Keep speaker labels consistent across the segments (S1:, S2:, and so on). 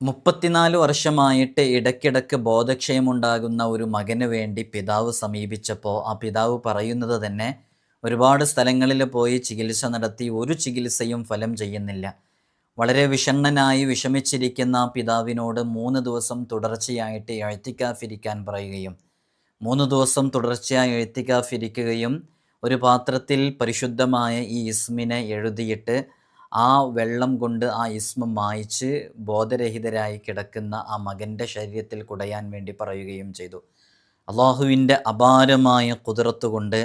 S1: മുപ്പത്തിനാല് വർഷമായിട്ട് ഇടയ്ക്കിടയ്ക്ക് ബോധക്ഷയമുണ്ടാകുന്ന ഒരു മകന് വേണ്ടി പിതാവ് സമീപിച്ചപ്പോൾ ആ പിതാവ് പറയുന്നത് തന്നെ ഒരുപാട് സ്ഥലങ്ങളിൽ പോയി ചികിത്സ നടത്തി ഒരു ചികിത്സയും ഫലം ചെയ്യുന്നില്ല. വളരെ വിഷണ്ണനായി വിഷമിച്ചിരിക്കുന്ന പിതാവിനോട് മൂന്ന് ദിവസം തുടർച്ചയായിട്ട് എഴുത്തിക്കാഫിരിക്കാൻ പറയുകയും മൂന്ന് ദിവസം തുടർച്ചയായി എഴുത്തിക്കാഫിരിക്കുകയും ഒരു പാത്രത്തിൽ പരിശുദ്ധമായ ഈ ഇസ്മിനെ എഴുതിയിട്ട് ആ വെള്ളം കൊണ്ട് ആ ഇസ്മ മായിച്ച് ബോധരഹിതരായി കിടക്കുന്ന ആ മകന്റെ ശരീരത്തിൽ കുടയാൻ വേണ്ടി പറയുകയും ചെയ്തു. അള്ളാഹുവിന്റെ അപാരമായ കുതിരത്ത് കൊണ്ട്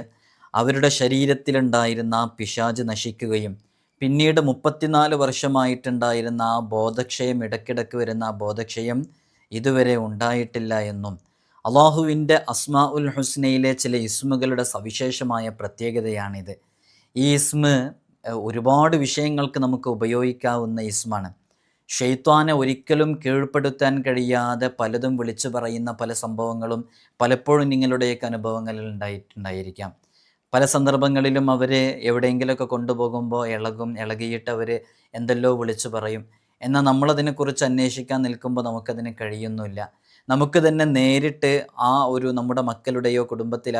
S1: അവരുടെ ശരീരത്തിലുണ്ടായിരുന്ന പിശാജ് നശിക്കുകയും പിന്നീട് മുപ്പത്തിനാല് വർഷമായിട്ടുണ്ടായിരുന്ന ആ ബോധക്ഷയം ഇടയ്ക്കിടയ്ക്ക് വരുന്ന ആ ബോധക്ഷയം ഇതുവരെ ഉണ്ടായിട്ടില്ല എന്നും അള്ളാഹുവിന്റെ അസ്മാ ഉൽ ഹുസ്നയിലെ ചില ഇസ്മുകളുടെ സവിശേഷമായ പ്രത്യേകതയാണിത്. ഈ ഇസ്മ് ഒരുപാട് വിഷയങ്ങൾക്ക് നമുക്ക് ഉപയോഗിക്കാവുന്ന ഇസ്മാണ്. ഷെയ്ത്വാനെ ഒരിക്കലും കീഴ്പ്പെടുത്താൻ കഴിയാതെ പലതും വിളിച്ചു പറയുന്ന പല സംഭവങ്ങളും പലപ്പോഴും നിങ്ങളുടെയൊക്കെ അനുഭവങ്ങളിൽ ഉണ്ടായിട്ടുണ്ടായിരിക്കാം പല സന്ദർഭങ്ങളിലും അവർ എവിടെയെങ്കിലുമൊക്കെ കൊണ്ടുപോകുമ്പോൾ ഇളകും ഇളകിയിട്ട് അവർ എന്തെല്ലോ വിളിച്ചു പറയും. എന്നാൽ നമ്മളതിനെക്കുറിച്ച് അന്വേഷിക്കാൻ നിൽക്കുമ്പോൾ നമുക്കതിന് കഴിയുന്നില്ല നമുക്ക് തന്നെ നേരിട്ട് ആ ഒരു നമ്മുടെ മക്കളുടെയോ കുടുംബത്തിൽ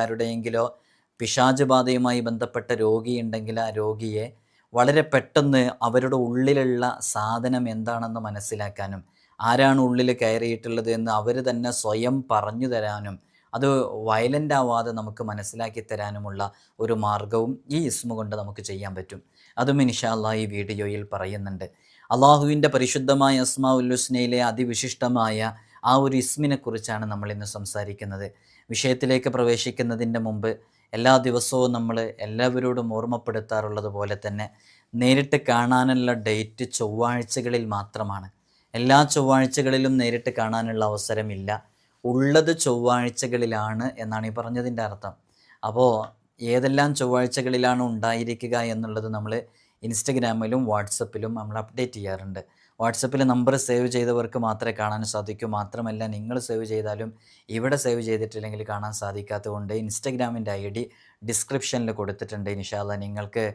S1: ആരുടെയെങ്കിലോ പിശാച് ബാധയുമായി ബന്ധപ്പെട്ട രോഗിയുണ്ടെങ്കിൽ ആ രോഗിയെ വളരെ പെട്ടെന്ന് അവരുടെ ഉള്ളിലുള്ള സാധനം എന്താണെന്ന് മനസ്സിലാക്കാനും ആരാണ് ഉള്ളിൽ കയറിയിട്ടുള്ളത് എന്ന് അവർ തന്നെ സ്വയം പറഞ്ഞു തരാനും അത് വയലന്റ് ആവാതെ നമുക്ക് മനസ്സിലാക്കി തരാനുമുള്ള ഒരു മാർഗവും ഈ ഇസ്മ കൊണ്ട് നമുക്ക് ചെയ്യാൻ പറ്റും. അതും ഇൻഷാല്ലാ ഈ വീഡിയോയിൽ പറയുന്നുണ്ട്. അള്ളാഹുവിന്റെ പരിശുദ്ധമായ അസ്മാ ഉല്ലുസ്നയിലെ അതിവിശിഷ്ടമായ ആ ഒരു ഇസ്മിനെക്കുറിച്ചാണ് നമ്മൾ ഇന്ന് സംസാരിക്കുന്നത്. വിഷയത്തിലേക്ക് പ്രവേശിക്കുന്നതിന്റെ മുമ്പ് എല്ലാ ദിവസവും നമ്മൾ എല്ലാവരോടും ഓർമ്മപ്പെടുത്താറുള്ളത് പോലെ തന്നെ നേരിട്ട് കാണാനുള്ള ഡേറ്റ് ചൊവ്വാഴ്ചകളിൽ മാത്രമാണ്. എല്ലാ ചൊവ്വാഴ്ചകളിലും നേരിട്ട് കാണാനുള്ള അവസരമില്ല. ഉള്ളത് ചൊവ്വാഴ്ചകളിലാണ് എന്നാണ് ഈ പറഞ്ഞതിന്റെ അർത്ഥം. അപ്പോൾ ഏതെല്ലാം ചൊവ്വാഴ്ചകളിലാണ് ഉണ്ടായിരിക്കുക എന്നുള്ളത് നമ്മൾ ഇൻസ്റ്റഗ്രാമിലും വാട്സപ്പിലും നമ്മൾ അപ്ഡേറ്റ് ചെയ്യാറുണ്ട്. വാട്സപ്പിൽ നമ്പർ സേവ് ചെയ്തവർക്ക് മാത്രമേ കാണാൻ സാധിക്കൂ. മാത്രമല്ല നിങ്ങൾ സേവ് ചെയ്താലും ഇവിടെ സേവ് ചെയ്തിട്ടില്ലെങ്കിൽ കാണാൻ സാധിക്കാത്തതുകൊണ്ട് ഇൻസ്റ്റഗ്രാമിന്റെ ഐ ഡി ഡിസ്ക്രിപ്ഷനിൽ കൊടുത്തിട്ടുണ്ട്. ഇൻഷാല്ല നിങ്ങൾക്ക്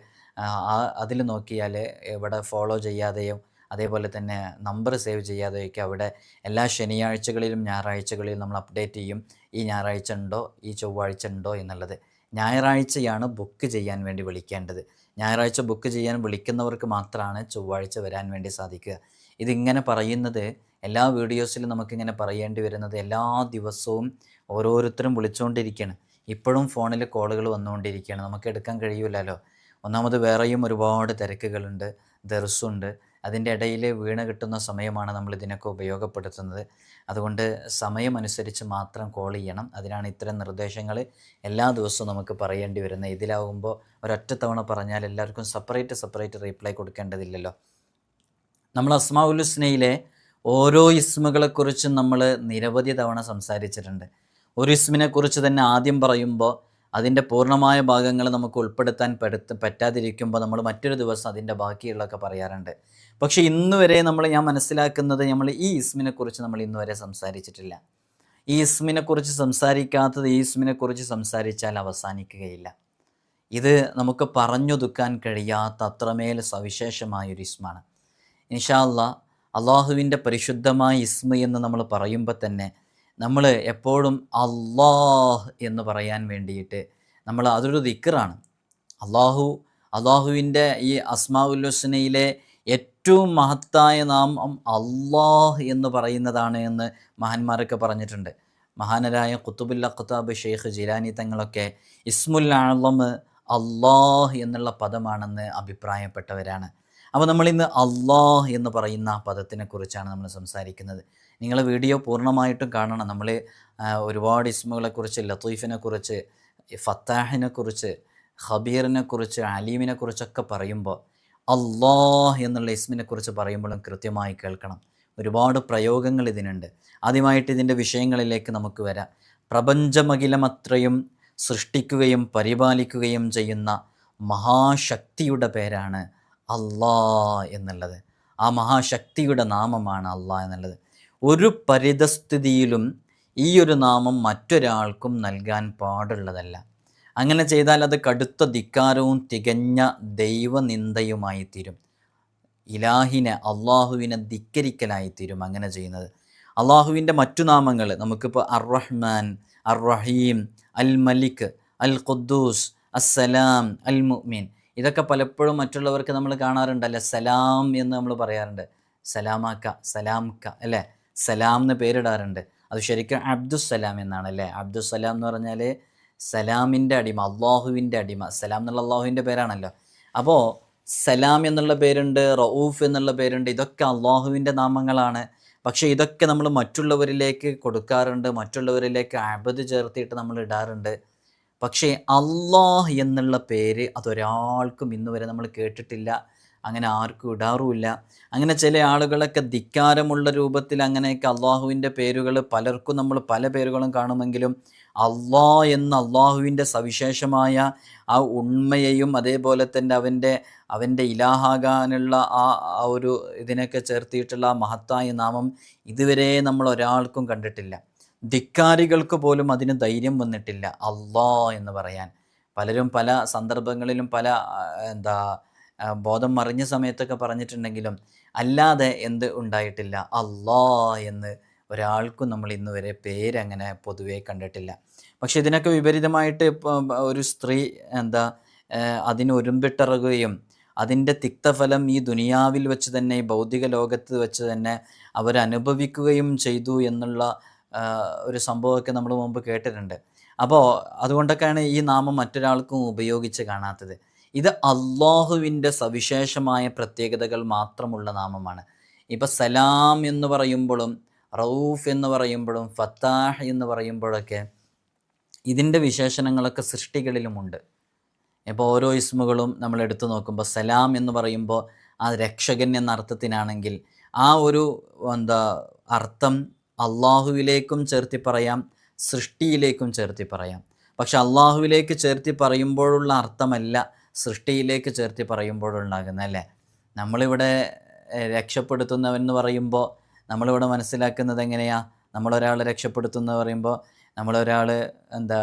S1: അതിൽ നോക്കിയാൽ ഇവിടെ ഫോളോ ചെയ്യാതെയും അതേപോലെ തന്നെ നമ്പർ സേവ് ചെയ്യാതെയൊക്കെ അവിടെ എല്ലാ ശനിയാഴ്ചകളിലും ഞായറാഴ്ചകളിലും നമ്മൾ അപ്ഡേറ്റ് ചെയ്യും. ഈ ഞായറാഴ്ച ഉണ്ടോ? ഈ ചൊവ്വാഴ്ച ഉണ്ടോ? എന്നുള്ളത്. ഞായറാഴ്ചയാണ് ബുക്ക് ചെയ്യാൻ വേണ്ടി വിളിക്കേണ്ടത്. ഞായറാഴ്ച ബുക്ക് ചെയ്യാൻ വിളിക്കുന്നവർക്ക് മാത്രമാണ് ചൊവ്വാഴ്ച വരാൻ വേണ്ടി സാധിക്കുക. ഇതിങ്ങനെ പറയുന്നത് എല്ലാ വീഡിയോസിലും നമുക്കിങ്ങനെ പറയേണ്ടി വരുന്നത് എല്ലാ ദിവസവും ഓരോരുത്തരും വിളിച്ചുകൊണ്ടിരിക്കുകയാണ് ഇപ്പോഴും ഫോണിൽ കോളുകൾ വന്നുകൊണ്ടിരിക്കുകയാണ് നമുക്ക് എടുക്കാൻ കഴിയില്ലല്ലോ ഒന്നാമത് വേറെയും ഒരുപാട് തിരക്കുകളുണ്ട് ദർസുണ്ട്. അതിന്റെ ഇടയിൽ വീണ് കിട്ടുന്ന സമയമാണ് നമ്മൾ ഇതിനൊക്കെ ഉപയോഗപ്പെടുത്തുന്നത്. അതുകൊണ്ട് സമയമനുസരിച്ച് മാത്രം കോൾ ചെയ്യണം. അതിനാണ് ഇത്തരം നിർദ്ദേശങ്ങൾ എല്ലാ ദിവസവും നമുക്ക് പറയേണ്ടി വരുന്നത്. ഇതിലാവുമ്പോൾ ഒരൊറ്റ തവണ പറഞ്ഞാൽ എല്ലാവർക്കും സെപ്പറേറ്റ് സെപ്പറേറ്റ് റീപ്ലൈ കൊടുക്കേണ്ടതില്ലല്ലോ. നമ്മൾ അസ്മാഉലുസ്നയിലെ ഓരോ ഇസ്മുകളെക്കുറിച്ചും നമ്മൾ നിരവധി തവണ സംസാരിച്ചിട്ടുണ്ട്. ഒരു ഇസ്മിനെക്കുറിച്ച് തന്നെ ആദ്യം പറയുമ്പോൾ അതിന്റെ പൂർണമായ ഭാഗങ്ങൾ നമുക്ക് ഉൾപ്പെടുത്താൻ പെടുത്ത പറ്റാതിരിക്കുമ്പോൾ നമ്മൾ മറ്റൊരു ദിവസം അതിന്റെ ബാക്കിയുള്ളതൊക്കെ പറയാറുണ്ട്. പക്ഷേ ഇന്ന് വരെ നമ്മൾ ഞാൻ മനസ്സിലാക്കുന്നത് നമ്മൾ ഈ ഇസ്മിനെ കുറിച്ച് നമ്മൾ ഇന്ന് വരെ സംസാരിച്ചിട്ടില്ല. ഈ ഇസ്മിനെ കുറിച്ച് സംസാരിക്കാത്തത് ഈ ഇസ്മിനെ കുറിച്ച് സംസാരിച്ചാൽ അവസാനിക്കുകയില്ല. ഇത് നമുക്ക് പറഞ്ഞൊതുക്കാൻ കഴിയാത്ത അത്രമേൽ സവിശേഷമായൊരു ഇസ്മാണ് ഇൻഷാല്ല അള്ളാഹുവിന്റെ പരിശുദ്ധമായ ഇസ്മ എന്ന് നമ്മൾ പറയുമ്പോൾ തന്നെ നമ്മൾ എപ്പോഴും അള്ളാഹ് എന്ന് പറയാൻ വേണ്ടിയിട്ട് നമ്മൾ അതൊരു ദിക്കറാണ് അള്ളാഹു അള്ളാഹുവിന്റെ ഈ അസ്മാഉല്ലുസ്നയിലെ ഏറ്റവും മഹത്തായ നാമം അള്ളാഹ് എന്ന് പറയുന്നതാണ് എന്ന് മഹാന്മാരൊക്കെ പറഞ്ഞിട്ടുണ്ട്. മഹാനരായ കുത്തുബുല്ല ഖുത്താബ് ഷെയ്ഖ് ജിലാനി തങ്ങളൊക്കെ ഇസ്മുൽ ആളം അള്ളാഹ് എന്നുള്ള പദമാണെന്ന് അഭിപ്രായപ്പെട്ടവരാണ്. അപ്പോൾ നമ്മളിന്ന് അള്ളാഹ് എന്ന് പറയുന്ന ആ പദത്തിനെ കുറിച്ചാണ് നമ്മൾ സംസാരിക്കുന്നത്. നിങ്ങൾ വീഡിയോ പൂർണമായിട്ടും കാണണം. നമ്മൾ ഒരുപാട് ഇസ്മുകളെക്കുറിച്ച് ലത്തീഫിനെ കുറിച്ച് ഫത്താഹിനെ കുറിച്ച് ഖബീറിനെ കുറിച്ച് അലീമിനെ കുറിച്ചൊക്കെ പറയുമ്പോൾ അള്ളാഹ് എന്നുള്ള ഇസ്മിനെക്കുറിച്ച് പറയുമ്പോഴും കൃത്യമായി കേൾക്കണം. ഒരുപാട് പ്രയോഗങ്ങൾ ഇതിനുണ്ട്. ആദ്യമായിട്ട് ഇതിന്റെ വിഷയങ്ങളിലേക്ക് നമുക്ക് വരാം. പ്രപഞ്ചമഖിലമത്രയും സൃഷ്ടിക്കുകയും പരിപാലിക്കുകയും ചെയ്യുന്ന മഹാശക്തിയുടെ പേരാണ് അള്ളാ എന്നുള്ളത്. ആ മഹാശക്തിയുടെ നാമമാണ് അള്ളാ എന്നുള്ളത്. ഒരു പരിതസ്ഥിതിയിലും ഈ ഒരു നാമം മറ്റൊരാൾക്കും നൽകാൻ പാടുള്ളതല്ല. അങ്ങനെ ചെയ്താൽ അത് കടുത്ത ധിക്കാരവും തികഞ്ഞ ദൈവനിന്ദയുമായി തീരും ഇലാഹിനെ അള്ളാഹുവിനെ ധിക്കരിക്കലായി തീരും അങ്ങനെ ചെയ്യുന്നത്. അള്ളാഹുവിന്റെ മറ്റു നാമങ്ങൾ നമുക്കിപ്പോൾ അർറഹ്മാൻ അർറഹീം അർ റഹീം അൽ മലിക് അൽ ഖുദ്ദൂസ് അസ്സലാം അൽ മുഅ്മിൻ ഇതൊക്കെ പലപ്പോഴും മറ്റുള്ളവർക്ക് നമ്മൾ കാണാറുണ്ടല്ലേ സലാം എന്ന് നമ്മൾ പറയാറുണ്ട്. സലാമാക്ക സലാംക്ക അല്ലേ? സലാം എന്ന് പേരിടാറുണ്ട്. അത് ശരിക്കും അബ്ദുസ്സലാം എന്നാണ് അല്ലേ? അബ്ദുസലാം എന്ന് പറഞ്ഞാൽ സലാമിന്റെ അടിമ അള്ളാഹുവിന്റെ അടിമ. സലാം എന്നുള്ള അള്ളാഹുവിന്റെ പേരാണല്ലോ. അപ്പോൾ സലാം എന്നുള്ള പേരുണ്ട് റഊഫ് എന്നുള്ള പേരുണ്ട് ഇതൊക്കെ അള്ളാഹുവിന്റെ നാമങ്ങളാണ്. പക്ഷേ ഇതൊക്കെ നമ്മൾ മറ്റുള്ളവരിലേക്ക് കൊടുക്കാറുണ്ട് മറ്റുള്ളവരിലേക്ക് അബദ് ചേർത്തിയിട്ട് നമ്മൾ ഇടാറുണ്ട്. പക്ഷേ അള്ളാഹ് എന്നുള്ള പേര് അതൊരാൾക്കും ഇന്നുവരെ നമ്മൾ കേട്ടിട്ടില്ല. അങ്ങനെ ആർക്കും ഇടാറുമില്ല. അങ്ങനെ ചില ആളുകളൊക്കെ ധിക്കാരമുള്ള രൂപത്തിൽ അങ്ങനെയൊക്കെ അള്ളാഹുവിന്റെ പേരുകൾ പലർക്കും നമ്മൾ പല പേരുകളും കാണുമെങ്കിലും അള്ളാ എന്ന അള്ളാഹുവിന്റെ സവിശേഷമായ ആ ഉണ്മയെയും അതേപോലെ തന്നെ അവന്റെ അവന്റെ ഇലാഹാകാനുള്ള ആ ഒരു ഇതിനൊക്കെ ചേർത്തിയിട്ടുള്ള ആ മഹത്തായ നാമം ഇതുവരെ നമ്മൾ ഒരാൾക്കും കണ്ടിട്ടില്ല. ധിക്കാരികൾക്ക് പോലും അതിന് ധൈര്യം വന്നിട്ടില്ല. അള്ളാ എന്ന് പറയാൻ. പലരും പല സന്ദർഭങ്ങളിലും പല എന്താ ബോധം മറിഞ്ഞ സമയത്തൊക്കെ പറഞ്ഞിട്ടുണ്ടെങ്കിലും അല്ലാതെ എന്ത് ഉണ്ടായിട്ടില്ല. അള്ളാ എന്ന് ഒരാൾക്കും നമ്മൾ ഇന്ന് വരെ പേരങ്ങനെ പൊതുവേ കണ്ടിട്ടില്ല. പക്ഷെ ഇതിനൊക്കെ വിപരീതമായിട്ട് ഒരു സ്ത്രീ എന്താ ഏഹ് അതിന് ഒരുമ്പിട്ടിറങ്ങുകയും അതിന്റെ തിക്തഫലം ഈ ദുനിയാവിൽ വെച്ച് തന്നെ ഈ ഭൗതിക ലോകത്ത് വെച്ച് തന്നെ അവരനുഭവിക്കുകയും ചെയ്തു എന്നുള്ള ഒരു സംഭവമൊക്കെ നമ്മൾ മുമ്പ് കേട്ടിട്ടുണ്ട്. അപ്പോൾ അതുകൊണ്ടൊക്കെയാണ് ഈ നാമം മറ്റൊരാൾക്കും ഉപയോഗിച്ച് കാണാത്തത്. ഇത് അള്ളാഹുവിന്റെ സവിശേഷമായ പ്രത്യേകതകൾ മാത്രമുള്ള നാമമാണ്. ഇപ്പം സലാം എന്ന് പറയുമ്പോഴും റൌഫ് എന്ന് പറയുമ്പോഴും ഫത്താഹ് എന്ന് പറയുമ്പോഴൊക്കെ ഇതിന്റെ വിശേഷണങ്ങളൊക്കെ സൃഷ്ടികളിലുമുണ്ട്. ഇപ്പോൾ ഓരോ ഇസ്മുകളും നമ്മൾ എടുത്തു നോക്കുമ്പോൾ സലാം എന്ന് പറയുമ്പോൾ ആ രക്ഷകൻ എന്ന അർത്ഥത്തിനാണെങ്കിൽ ആ ഒരു എന്താ അർത്ഥം അള്ളാഹുവിലേക്കും ചേർത്തി പറയാം സൃഷ്ടിയിലേക്കും ചേർത്തി പറയാം. പക്ഷെ അള്ളാഹുവിലേക്ക് ചേർത്തി പറയുമ്പോഴുള്ള അർത്ഥമല്ല സൃഷ്ടിയിലേക്ക് ചേർത്തി പറയുമ്പോഴുണ്ടാകുന്നത് അല്ലേ? നമ്മളിവിടെ രക്ഷപ്പെടുത്തുന്നവൻ എന്ന് പറയുമ്പോൾ നമ്മളിവിടെ മനസ്സിലാക്കുന്നത് എങ്ങനെയാ? നമ്മളൊരാളെ രക്ഷപ്പെടുത്തുന്നത് പറയുമ്പോൾ നമ്മളൊരാൾ എന്താ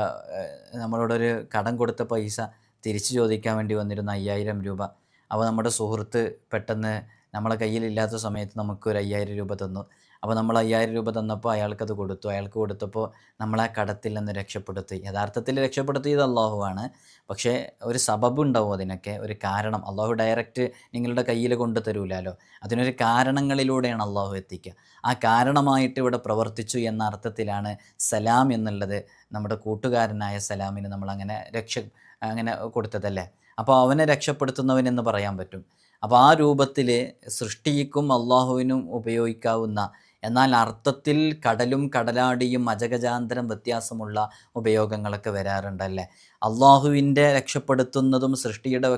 S1: നമ്മളോടൊരു കടം കൊടുത്ത പൈസ തിരിച്ചു ചോദിക്കാൻ വേണ്ടി വന്നിരുന്ന അയ്യായിരം രൂപ. അപ്പോൾ നമ്മുടെ സുഹൃത്ത് പെട്ടെന്ന് നമ്മളെ കയ്യിലില്ലാത്ത സമയത്ത് നമുക്കൊരു അയ്യായിരം രൂപ തന്നു. അപ്പോൾ നമ്മൾ അയ്യായിരം രൂപ തന്നപ്പോൾ അയാൾക്കത് കൊടുത്തു. അയാൾക്ക് കൊടുത്തപ്പോൾ നമ്മളെ കടത്തിൽ നിന്ന് രക്ഷപ്പെടുത്തി. യഥാർത്ഥത്തിൽ രക്ഷപ്പെടുത്തിയത് അള്ളാഹുവാണ് പക്ഷേ ഒരു സബബുണ്ടാവും അതിനൊക്കെ. ഒരു കാരണം അള്ളാഹു ഡയറക്റ്റ് നിങ്ങളുടെ കയ്യിൽ കൊണ്ടു തരൂലല്ലോ അതിനൊരു കാരണങ്ങളിലൂടെയാണ് അള്ളാഹു എത്തിക്കുക. ആ കാരണമായിട്ട് ഇവിടെ പ്രവർത്തിച്ചു എന്ന അർത്ഥത്തിലാണ് സലാം എന്നുള്ളത് നമ്മുടെ കൂട്ടുകാരനായ സലാമിന് നമ്മൾ അങ്ങനെ രക്ഷ അങ്ങനെ കൊടുത്തതല്ലേ? അപ്പോൾ അവനെ രക്ഷപ്പെടുത്തുന്നവൻ എന്ന് പറയാൻ പറ്റും. അപ്പോൾ ആ രൂപത്തിൽ സൃഷ്ടിക്കും അള്ളാഹുവിനും ഉപയോഗിക്കാവുന്ന എന്നാൽ അർത്ഥത്തിൽ കടലും കടലാടിയും അജഗജാന്തരം വ്യത്യാസമുള്ള ഉപയോഗങ്ങളൊക്കെ വരാറുണ്ടല്ലേ? അള്ളാഹുവിന്റെ രക്ഷപ്പെടുത്തുന്നതും സൃഷ്ടിയുടെ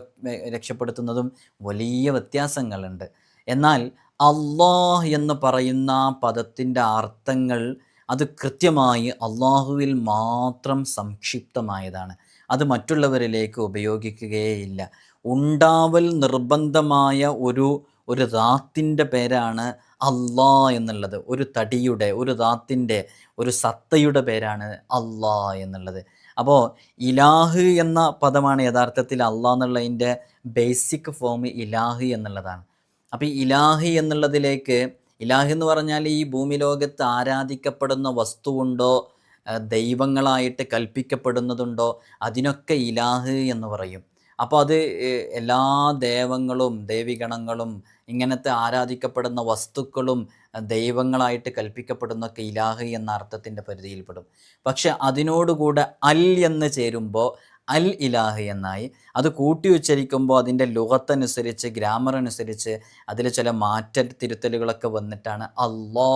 S1: രക്ഷപ്പെടുത്തുന്നതും വലിയ വ്യത്യാസങ്ങളുണ്ട്. എന്നാൽ അള്ളാഹ് എന്ന് പറയുന്ന പദത്തിന്റെ അർത്ഥങ്ങൾ അത് കൃത്യമായി അള്ളാഹുവിൽ മാത്രം സംക്ഷിപ്തമായതാണ്. അത് മറ്റുള്ളവരിലേക്ക് ഉപയോഗിക്കുകയേയില്ല. ഉണ്ടാവൽ നിർബന്ധമായ ഒരു ഒരു റാത്തിന്റെ പേരാണ് അള്ളാ എന്നുള്ളത് ഒരു തടിയുടെ ഒരു റാത്തിന്റെ ഒരു സത്തയുടെ പേരാണ് അല്ലാ എന്നുള്ളത്. അപ്പോൾ ഇലാഹ് എന്ന പദമാണ് യഥാർത്ഥത്തിൽ അള്ളാഹ് എന്നുള്ളതിന്റെ ബേസിക് ഫോം ഇലാഹ് എന്നുള്ളതാണ്. അപ്പോൾ ഈ ഇലാഹ് എന്നുള്ളതിലേക്ക് ഇലാഹ് എന്ന് പറഞ്ഞാൽ ഈ ഭൂമി ലോകത്ത് ആരാധിക്കപ്പെടുന്ന വസ്തുവുണ്ടോ ദൈവങ്ങളായിട്ട് കൽപ്പിക്കപ്പെടുന്നതുണ്ടോ അതിനൊക്കെ ഇലാഹ് എന്ന് പറയും. അപ്പോൾ അത് എല്ലാ ദേവങ്ങളും ദേവിഗണങ്ങളും ഇങ്ങനത്തെ ആരാധിക്കപ്പെടുന്ന വസ്തുക്കളും ദൈവങ്ങളായിട്ട് കൽപ്പിക്കപ്പെടുന്നൊക്കെ കൈലാഹി എന്ന അർത്ഥത്തിന്റെ പരിധിയിൽപ്പെടും. പക്ഷെ അതിനോടുകൂടെ അൽ എന്ന് ചേരുമ്പോൾ അൽ ഇലാഹ് എന്നായി അത് കൂട്ടി ഉച്ചരിക്കുമ്പോൾ അതിന്റെ ലുഹത്തനുസരിച്ച് ഗ്രാമർ അനുസരിച്ച് അതിൽ ചില മാറ്റ തിരുത്തലുകളൊക്കെ വന്നിട്ടാണ് അല്ലോ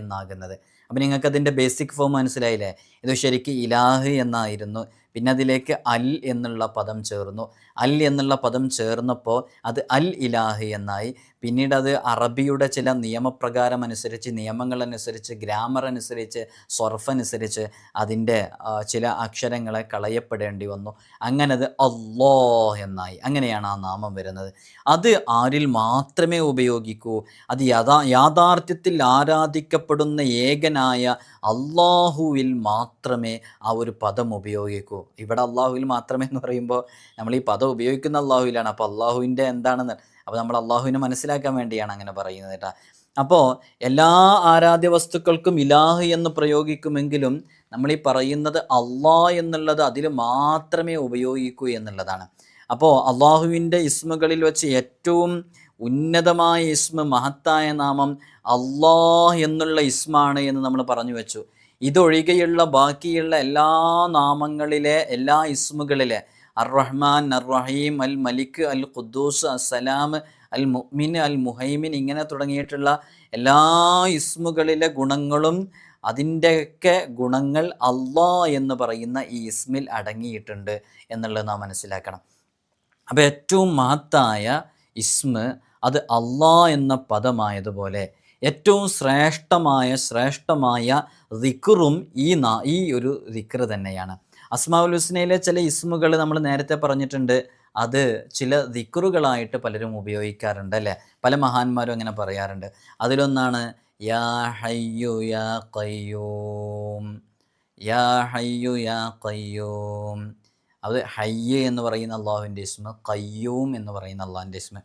S1: എന്നാകുന്നത്. അപ്പം നിങ്ങൾക്ക് അതിന്റെ ബേസിക് ഫോം മനസ്സിലായില്ലേ? ഇത് ശരിക്കും ഇലാഹ് എന്നായിരുന്നു പിന്നെ അതിലേക്ക് അൽ എന്നുള്ള പദം ചേർന്നു. അൽ എന്നുള്ള പദം ചേർന്നപ്പോൾ അത് അൽ ഇലാഹ് എന്നായി. പിന്നീട് അത് അറബിയുടെ ചില നിയമപ്രകാരം അനുസരിച്ച് നിയമങ്ങൾ അനുസരിച്ച് ഗ്രാമർ അനുസരിച്ച് സ്വർഫ് അനുസരിച്ച് അതിന്റെ ചില അക്ഷരങ്ങളെ കളയപ്പെടേണ്ടി വന്നു. അങ്ങനെ അത് അല്ലോ എന്നായി. അങ്ങനെയാണ് ആ നാമം വരുന്നത്. അത് ആരിൽ മാത്രമേ ഉപയോഗിക്കൂ. അത് യഥാ യാഥാർത്ഥ്യത്തിൽ ആരാധിക്കപ്പെടുന്ന ഏകനായ അള്ളാഹുവിൽ മാത്രമേ ആ ഒരു പദം ഉപയോഗിക്കൂ. ഇവിടെ അള്ളാഹുവിൽ മാത്രമേ എന്ന് പറയുമ്പോൾ നമ്മൾ ഈ പദം ഉപയോഗിക്കുന്ന അള്ളാഹുവിലാണ് അപ്പോൾ അള്ളാഹുവിന്റെ എന്താണെന്ന് അപ്പോൾ നമ്മൾ അള്ളാഹുവിനെ മനസ്സിലാക്കാൻ വേണ്ടിയാണ് അങ്ങനെ പറയുന്നത് കേട്ടോ. അപ്പോൾ എല്ലാ ആരാധ്യ വസ്തുക്കൾക്കും ഇലാഹ് എന്ന് പ്രയോഗിക്കുമെങ്കിലും നമ്മൾ ഈ പറയുന്നത് അള്ളാ എന്നുള്ളത് അതിൽ മാത്രമേ ഉപയോഗിക്കൂ എന്നുള്ളതാണ്. അപ്പോൾ അള്ളാഹുവിന്റെ ഇസ്മുകളിൽ വെച്ച് ഏറ്റവും ഉന്നതമായ ഇസ്മ മഹത്തായ നാമം അള്ളാഹ് എന്നുള്ള ഇസ്മാണ് എന്ന് നമ്മൾ പറഞ്ഞു വെച്ചു. ഇതൊഴികെയുള്ള ബാക്കിയുള്ള എല്ലാ നാമങ്ങളിലെ എല്ലാ ഇസ്മുകളിലെ അർ റഹ്മാൻ അർ റഹീം അൽ മലിക് അൽ ഖുദ്ദൂസ് അസ്സലാം അൽ മുഅ്മിൻ അൽ മുഹൈമിൻ ഇങ്ങനെ തുടങ്ങിയിട്ടുള്ള എല്ലാ ഇസ്മുകളിലെ ഗുണങ്ങളും അതിന്റെയൊക്കെ ഗുണങ്ങൾ അള്ളാ എന്ന് പറയുന്ന ഈ ഇസ്മിൽ അടങ്ങിയിട്ടുണ്ട് എന്നുള്ളത് നാം മനസ്സിലാക്കണം. അപ്പോൾ ഏറ്റവും മഹത്തായ ഇസ്മ് അത് അള്ളാ എന്ന പദമായതുപോലെ ഏറ്റവും ശ്രേഷ്ഠമായ ശ്രേഷ്ഠമായ ദിക്റും ഈ ഈ ഒരു ദിക്ർ തന്നെയാണ്. അസ്മാഉൽ ഹുസ്നയിലെ ചില ഇസ്മുകൾ നമ്മൾ നേരത്തെ പറഞ്ഞിട്ടുണ്ട്. അത് ചില ദിക്റുകളായിട്ട് പലരും ഉപയോഗിക്കാറുണ്ട് അല്ലേ? പല മഹാന്മാരും അങ്ങനെ പറയാറുണ്ട്. അതിലൊന്നാണ് യാ ഹയ്യു യാ കയ്യൂം യാ ഹയ്യു യാ കയ്യൂം അത് ഹയ്യ എന്ന് പറയുന്ന അള്ളാഹുവിന്റെ ഇസ്മ കയ്യൂം എന്ന് പറയുന്ന അള്ളാഹിന്റെ ഇസ്മ.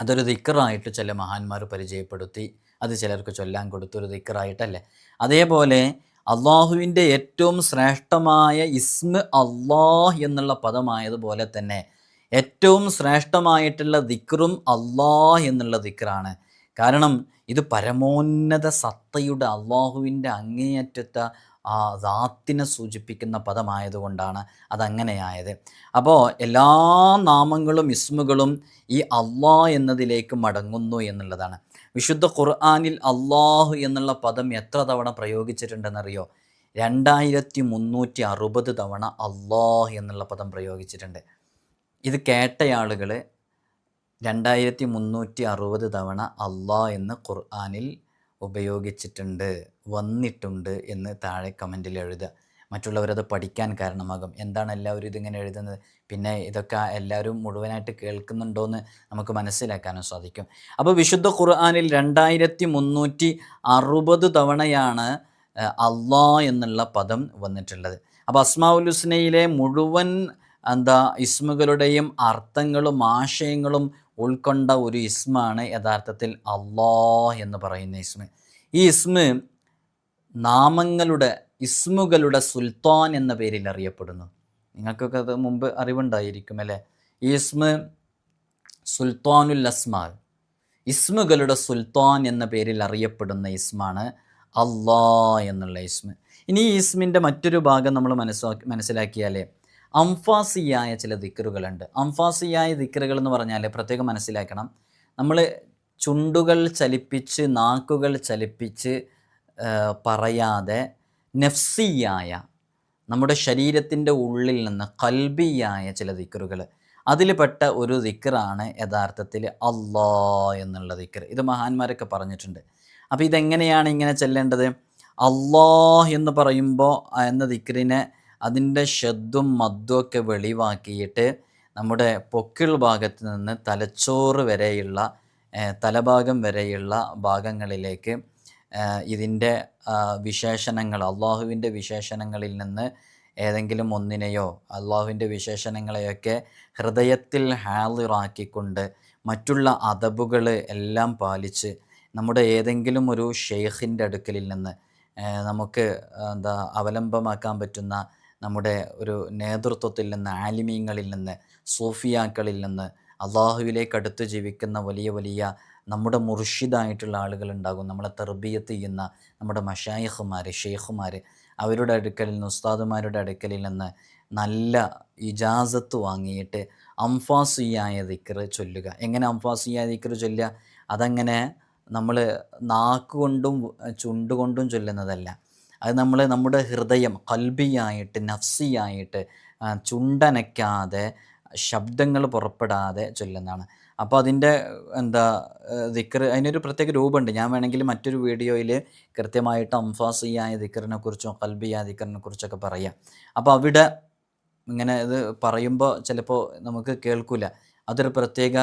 S1: അതൊരു ദിക്കറായിട്ട് ചില മഹാന്മാർ പരിചയപ്പെടുത്തി അത് ചിലർക്ക് ചൊല്ലാൻ കൊടുത്തൊരു ദിക്കറായിട്ടല്ലേ അതേപോലെ അള്ളാഹുവിന്റെ ഏറ്റവും ശ്രേഷ്ഠമായ ഇസ്മ അള്ളാഹ് എന്നുള്ള പദമായതുപോലെ തന്നെ ഏറ്റവും ശ്രേഷ്ഠമായിട്ടുള്ള ദിക്റും അള്ളാഹ് എന്നുള്ള ദിക്റാണ്. കാരണം ഇത് പരമോന്നത സത്തയുടെ അള്ളാഹുവിന്റെ അങ്ങേയറ്റത്തെ ആ ദാത്തിനെ സൂചിപ്പിക്കുന്ന പദമായതുകൊണ്ടാണ് അതങ്ങനെയായത്. അപ്പോൾ എല്ലാ നാമങ്ങളും ഇസ്മുകളും ഈ അള്ളാ എന്നതിലേക്ക് മടങ്ങുന്നു എന്നുള്ളതാണ്. വിശുദ്ധ ഖുർആാനിൽ അള്ളാഹു എന്നുള്ള പദം എത്ര തവണ പ്രയോഗിച്ചിട്ടുണ്ടെന്നറിയോ? രണ്ടായിരത്തി മുന്നൂറ്റി അറുപത് തവണ അള്ളാഹ് എന്നുള്ള പദം പ്രയോഗിച്ചിട്ടുണ്ട്. ഇത് കേട്ടയാളുകൾ രണ്ടായിരത്തി മുന്നൂറ്റി അറുപത് തവണ അള്ളാ എന്ന് ഖുർആാനിൽ ഉപയോഗിച്ചിട്ടുണ്ട് വന്നിട്ടുണ്ട് എന്ന് താഴെ കമന്റിൽ എഴുതുക. മറ്റുള്ളവരത് പഠിക്കാൻ കാരണമാകും. എന്താണ് എല്ലാവരും ഇതിങ്ങനെ എഴുതുന്നത്? പിന്നെ ഇതൊക്കെ എല്ലാവരും മുഴുവനായിട്ട് കേൾക്കുന്നുണ്ടോയെന്ന് നമുക്ക് മനസ്സിലാക്കാനും സാധിക്കും. അപ്പോൾ വിശുദ്ധ ഖുർആാനിൽ രണ്ടായിരത്തി മുന്നൂറ്റി അറുപത് തവണയാണ് അള്ളാ എന്നുള്ള പദം വന്നിട്ടുള്ളത്. അപ്പോൾ അസ്മാഉൽ ഹുസ്നയിലെ മുഴുവൻ എന്താ ഇസ്മുകളുടെയും അർത്ഥങ്ങളും ആശയങ്ങളും ഉൾക്കൊണ്ട ഒരു ഇസ്മാണ് യഥാർത്ഥത്തിൽ അള്ളാഹ് എന്ന് പറയുന്ന ഇസ്മ. ഈ ഇസ്മ നാമങ്ങളുടെ ഇസ്മുകളുടെ സുൽത്താൻ എന്ന പേരിൽ അറിയപ്പെടുന്നു. നിങ്ങൾക്കൊക്കെ അത് മുമ്പ് അറിവുണ്ടായിരിക്കും അല്ലേ? ഇസ്മ സുൽത്താനുൽ അസ്മാൽ. ഇസ്മുകളുടെ സുൽത്താൻ എന്ന പേരിൽ അറിയപ്പെടുന്ന ഇസ്മാണ് അള്ളാ എന്നുള്ള ഇസ്മ. ഇനി ഈ ഇസ്മിന്റെ മറ്റൊരു ഭാഗം നമ്മൾ മനസ്സിലാക്കി മനസ്സിലാക്കിയാലേ അംഫാസിയായ ചില ദിക്കറുകളുണ്ട് അംഫാസിയായ ദിക്കറുകൾ എന്ന് പറഞ്ഞാൽ പ്രത്യേകം മനസ്സിലാക്കണം. നമ്മൾ ചുണ്ടുകൾ ചലിപ്പിച്ച് നാക്കുകൾ ചലിപ്പിച്ച് പറയാതെ നഫ്സിയായ നമ്മുടെ ശരീരത്തിന്റെ ഉള്ളിൽ നിന്ന് കൽബിയായ ചില ദിക്കറുകൾ അതിൽപ്പെട്ട ഒരു ദിക്കറാണ് യഥാർത്ഥത്തിൽ അള്ളാ എന്നുള്ള ദിക്കർ ഇത് മഹാന്മാരൊക്കെ പറഞ്ഞിട്ടുണ്ട്. അപ്പോൾ ഇതെങ്ങനെയാണ് ഇങ്ങനെ ചെല്ലേണ്ടത്? അള്ളാഹ് എന്ന് പറയുമ്പോൾ എന്ന ദിക്കറിനെ അതിന്റെ ഷദ്ദും മദ്ദും ഒക്കെ വെളിവാക്കിയിട്ട് നമ്മുടെ പൊക്കിൾ ഭാഗത്ത് നിന്ന് തലച്ചോറ് വരെയുള്ള തലഭാഗം വരെയുള്ള ഭാഗങ്ങളിലേക്ക് ഇതിന്റെ വിശേഷണങ്ങൾ അള്ളാഹുവിന്റെ വിശേഷണങ്ങളിൽ നിന്ന് ഏതെങ്കിലും ഒന്നിനെയോ അള്ളാഹുവിന്റെ വിശേഷണങ്ങളെയൊക്കെ ഹൃദയത്തിൽ ഹാളിറാക്കിക്കൊണ്ട് മറ്റുള്ള അതബുകൾ എല്ലാം പാലിച്ച് നമ്മുടെ ഏതെങ്കിലും ഒരു ഷെയ്ഖിന്റെ അടുക്കലിൽ നിന്ന് നമുക്ക് എന്താ അവലംബമാക്കാൻ പറ്റുന്ന നമ്മുടെ ഒരു നേതൃത്വത്തിൽ നിന്ന് ആലിമീങ്ങളിൽ നിന്ന് സൂഫിയാക്കളിൽ നിന്ന് അള്ളാഹുവിലേക്ക് അടുത്ത് ജീവിക്കുന്ന വലിയ വലിയ നമ്മുടെ മുർഷിദായിട്ടുള്ള ആളുകൾ ഉണ്ടാകും നമ്മളെ തെർബിയത്ത് ചെയ്യുന്ന നമ്മുടെ മഷായിഹുമാർ ഷെയ്ഖുമാർ അവരുടെ അടുക്കലിൽ നിന്ന് ഉസ്താദുമാരുടെ അടുക്കലിൽ നിന്ന് നല്ല ഇജാസത്ത് വാങ്ങിയിട്ട് അംഫാസിയായ ദിക്കറ് ചൊല്ലുക. എങ്ങനെ അംഫാസിയായ ദിക്കറ് ചൊല്ലുക? അതങ്ങനെ നമ്മൾ നാക്കുകൊണ്ടും ചുണ്ടുകൊണ്ടും ചൊല്ലുന്നതല്ല. അത് നമ്മൾ നമ്മുടെ ഹൃദയം കൽബിയായിട്ട് നഫ്സിയായിട്ട് ചുണ്ടനയ്ക്കാതെ ശബ്ദങ്ങൾ പുറപ്പെടാതെ ചൊല്ലുന്നതാണ്. അപ്പോൾ അതിന്റെ എന്താ ദിക്കർ അതിനൊരു പ്രത്യേക രൂപമുണ്ട്. ഞാൻ വേണമെങ്കിൽ മറ്റൊരു വീഡിയോയിൽ കൃത്യമായിട്ട് അംഫാസിയായ ദിക്കറിനെ കുറിച്ചും കൽബിയായ ദിക്കറിനെ കുറിച്ചൊക്കെ പറയാം. അപ്പോൾ അവിടെ ഇങ്ങനെ ഇത് പറയുമ്പോൾ ചിലപ്പോൾ നമുക്ക് കേൾക്കില്ല അതൊരു പ്രത്യേക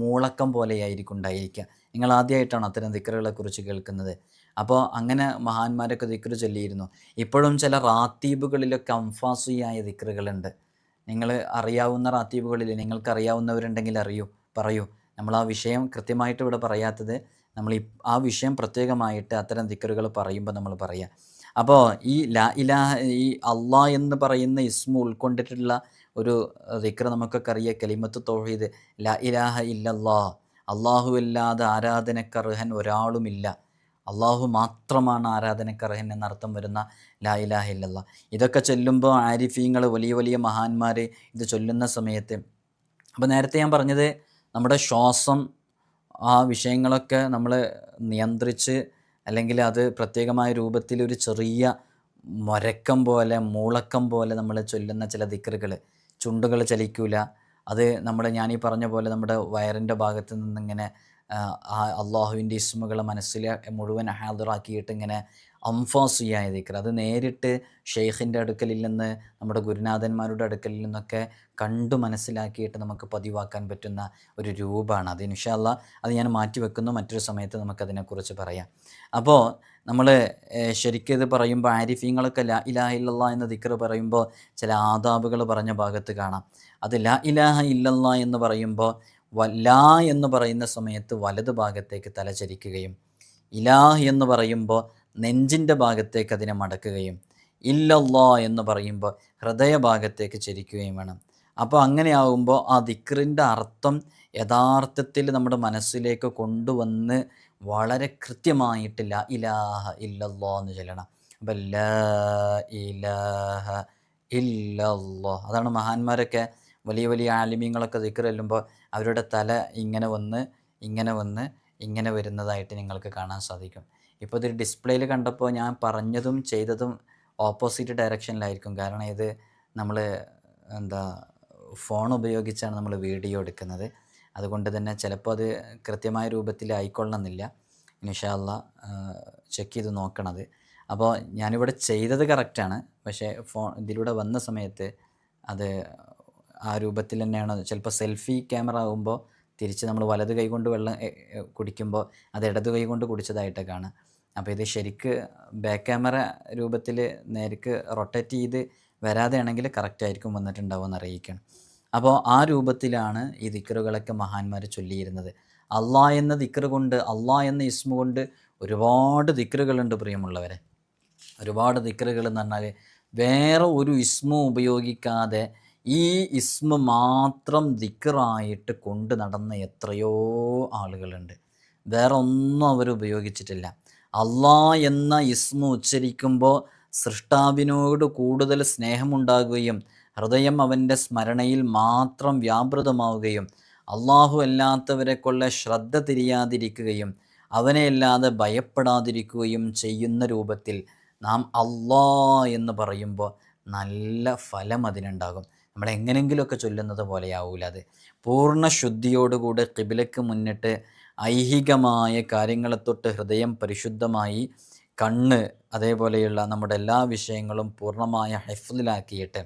S1: മൂളക്കം പോലെയായിരിക്കും ഉണ്ടായിരിക്കുക. നിങ്ങൾ ആദ്യമായിട്ടാണ് അത്തരം ദിക്കറുകളെ കുറിച്ച് കേൾക്കുന്നത്. അപ്പോൾ അങ്ങനെ മഹാന്മാരൊക്കെ ദിക്കറ് ചൊല്ലിയിരുന്നു. ഇപ്പോഴും ചില റാത്തീബുകളിലൊക്കെ അംഫാസിയായ ദിക്കറുകളുണ്ട്. നിങ്ങൾ അറിയാവുന്ന റാത്തീബുകളിൽ നിങ്ങൾക്ക് അറിയാവുന്നവരുണ്ടെങ്കിൽ അറിയൂ. പറയൂ. നമ്മൾ ആ വിഷയം കൃത്യമായിട്ട് ഇവിടെ പറയാത്തത് നമ്മൾ ഈ ആ വിഷയം പ്രത്യേകമായിട്ട് അത്തരം ദിക്കറുകൾ പറയുമ്പോൾ നമ്മൾ പറയുക അപ്പോൾ ഈ ലാ ഇലാഹ ഈ അള്ളാ എന്ന് പറയുന്ന ഇസ്മു ഉൾക്കൊണ്ടിട്ടുള്ള ഒരു ദിക്ർ നമുക്കൊക്കെ അറിയാം. കലിമത്ത് തോഹീദ് ലാ ഇലാഹ ഇല്ലല്ലാ. അള്ളാഹു അല്ലാതെ ആരാധനക്കർഹൻ ഒരാളുമില്ല അള്ളാഹു മാത്രമാണ് ആരാധനക്കർഹൻ എന്നർത്ഥം വരുന്ന ലാ ഇലാഹ ഇല്ലല്ലാ. ഇതൊക്കെ ചൊല്ലുമ്പോൾ ആരിഫീങ്ങൾ വലിയ വലിയ മഹാന്മാർ ഇത് ചൊല്ലുന്ന സമയത്ത്. അപ്പോൾ നേരത്തെ ഞാൻ പറഞ്ഞത് നമ്മുടെ ശ്വാസം ആ വിഷയങ്ങളൊക്കെ നമ്മൾ നിയന്ത്രിച്ച് അല്ലെങ്കിൽ അത് പ്രത്യേകമായ രൂപത്തിൽ ഒരു ചെറിയ മൊരക്കം പോലെ മൂളക്കം പോലെ നമ്മൾ ചൊല്ലുന്ന ചില ദിക്കറുകൾ ചുണ്ടുകൾ ചലിക്കൂല. അത് നമ്മൾ ഞാനീ പറഞ്ഞ പോലെ നമ്മുടെ വയറിന്റെ ഭാഗത്ത് നിന്നിങ്ങനെ അള്ളാഹുവിന്റെ ഇസ്മുകളെ മനസ്സിൽ മുഴുവൻ ഹാദറാക്കിയിട്ട് ഇങ്ങനെ അംഫാസ് ചെയ്യാൻ ദിക്കർ അത് നേരിട്ട് ഷെയ്ഖിന്റെ അടുക്കലിൽ നിന്ന് നമ്മുടെ ഗുരുനാഥന്മാരുടെ അടുക്കലിൽ നിന്നൊക്കെ കണ്ടു മനസ്സിലാക്കിയിട്ട് നമുക്ക് പതിവാക്കാൻ പറ്റുന്ന ഒരു രൂപമാണ് അത്. ഇൻഷാല്ല അത് ഞാൻ മാറ്റി വെക്കുന്നു മറ്റൊരു സമയത്ത് നമുക്കതിനെക്കുറിച്ച് പറയാം. അപ്പോൾ നമ്മൾ ശരിക്കും ഇത് പറയുമ്പോൾ ആരിഫീങ്ങളൊക്കെ ലാ ഇലാഹ ഇല്ലല്ല എന്ന ദിക്കർ പറയുമ്പോൾ ചില ആദാബുകൾ പറഞ്ഞ ഭാഗത്ത് കാണാം. അത് ലാ ഇലാഹ ഇല്ലല്ല എന്ന് പറയുമ്പോൾ വല്ല എന്ന് പറയുന്ന സമയത്ത് വലത് ഭാഗത്തേക്ക് തല ചരിക്കുകയും ഇലാഹ് എന്ന് പറയുമ്പോൾ നെഞ്ചിന്റെ ഭാഗത്തേക്ക് അതിനെ മടക്കുകയും ഇല്ലല്ലാ എന്ന് പറയുമ്പോൾ ഹൃദയഭാഗത്തേക്ക് ചരിക്കുകയും വേണം. അപ്പോൾ അങ്ങനെയാകുമ്പോൾ ആ ദിക്റിന്റെ അർത്ഥം യഥാർത്ഥത്തിൽ നമ്മുടെ മനസ്സിലേക്ക് കൊണ്ടുവന്ന് വളരെ കൃത്യമായിട്ട് ല ഇലാഹ ഇല്ലല്ലോ എന്ന് ചൊല്ലണം. അപ്പം ല ഇലാഹ ഇല്ലല്ലോ. അതാണ് മഹാന്മാരൊക്കെ വലിയ വലിയ ആലിമ്യങ്ങളൊക്കെ ചെല്ലുമ്പോൾ അവരുടെ തല ഇങ്ങനെ വന്ന് ഇങ്ങനെ വന്ന് ഇങ്ങനെ വരുന്നതായിട്ട് നിങ്ങൾക്ക് കാണാൻ സാധിക്കും. ഇപ്പോൾ ഇത് ഡിസ്പ്ലേയിൽ കണ്ടപ്പോൾ ഞാൻ പറഞ്ഞതും ചെയ്തതും ഓപ്പോസിറ്റ് ഡയറക്ഷനിലായിരിക്കും കാരണം ഇത് നമ്മൾ എന്താ ഫോൺ ഉപയോഗിച്ചാണ് നമ്മൾ വീഡിയോ എടുക്കുന്നത്. അതുകൊണ്ട് തന്നെ ചിലപ്പോൾ അത് കൃത്യമായ രൂപത്തിൽ ആയിക്കൊള്ളണമെന്നില്ല. ഇൻഷാല്ല ചെക്ക് ചെയ്ത് നോക്കണത് അപ്പോൾ ഞാനിവിടെ ചെയ്തത് കറക്റ്റാണ് പക്ഷേ ഫോൺ ഇതിലൂടെ വന്ന സമയത്ത് അത് ആ രൂപത്തിൽ തന്നെയാണ് ചിലപ്പോൾ സെൽഫി ക്യാമറ ആകുമ്പോൾ തിരിച്ച് നമ്മൾ വലത് കൈ കൊണ്ട് വെള്ളം കുടിക്കുമ്പോൾ അത് ഇടത് കൈ കൊണ്ട് കുടിച്ചതായിട്ട് കാണാം അപ്പോൾ ഇത് ശരിക്ക് ബാക്ക് ക്യാമറ രൂപത്തിൽ നേരിക്ക് റൊട്ടേറ്റ് ചെയ്ത് വരാതെയാണെങ്കിൽ കറക്റ്റ് ആയിരിക്കും വന്നിട്ടുണ്ടാവുമെന്ന് അറിയിക്കണം അപ്പോൾ ആ രൂപത്തിലാണ് ഈ ദിക്കറുകളൊക്കെ മഹാന്മാർ ചൊല്ലിയിരുന്നത്. അള്ളാ എന്ന ദിക്കർ കൊണ്ട് അള്ളാ എന്ന ഇസ്മു കൊണ്ട് ഒരുപാട് ദിക്കറുകളുണ്ട് പ്രിയമുള്ളവരെ. ഒരുപാട് ദിക്കറുകൾ എന്ന് പറഞ്ഞാൽ വേറെ ഒരു ഇസ്മു ഉപയോഗിക്കാതെ ഈ ഇസ്മ മാത്രം ദിക്കറായിട്ട് കൊണ്ട് നടന്ന എത്രയോ ആളുകളുണ്ട്. വേറെ ഒന്നും അവർ ഉപയോഗിച്ചിട്ടില്ല. അള്ളാ എന്ന ഇസ്മ ഉച്ചരിക്കുമ്പോൾ സൃഷ്ടാവിനോട് കൂടുതൽ സ്നേഹമുണ്ടാകുകയും ഹൃദയം അവന്റെ സ്മരണയിൽ മാത്രം വ്യാപൃതമാവുകയും അള്ളാഹു അല്ലാത്തവരെ കൊള്ള ശ്രദ്ധ തിരിയാതിരിക്കുകയും അവനെയല്ലാതെ ഭയപ്പെടാതിരിക്കുകയും ചെയ്യുന്ന രൂപത്തിൽ നാം അള്ളാ എന്ന് പറയുമ്പോൾ നല്ല ഫലം അതിനുണ്ടാകും. നമ്മൾ എങ്ങനെങ്കിലുമൊക്കെ ചൊല്ലുന്നത് പോലെയാവൂല അത്. പൂർണ ശുദ്ധിയോടുകൂടെ കിബിലക്ക് മുന്നിട്ട് ഐഹികമായ കാര്യങ്ങളെ തൊട്ട് ഹൃദയം പരിശുദ്ധമായി കണ്ണ് അതേപോലെയുള്ള നമ്മുടെ എല്ലാ വിഷയങ്ങളും പൂർണമായ ഹെഫിലാക്കിയിട്ട്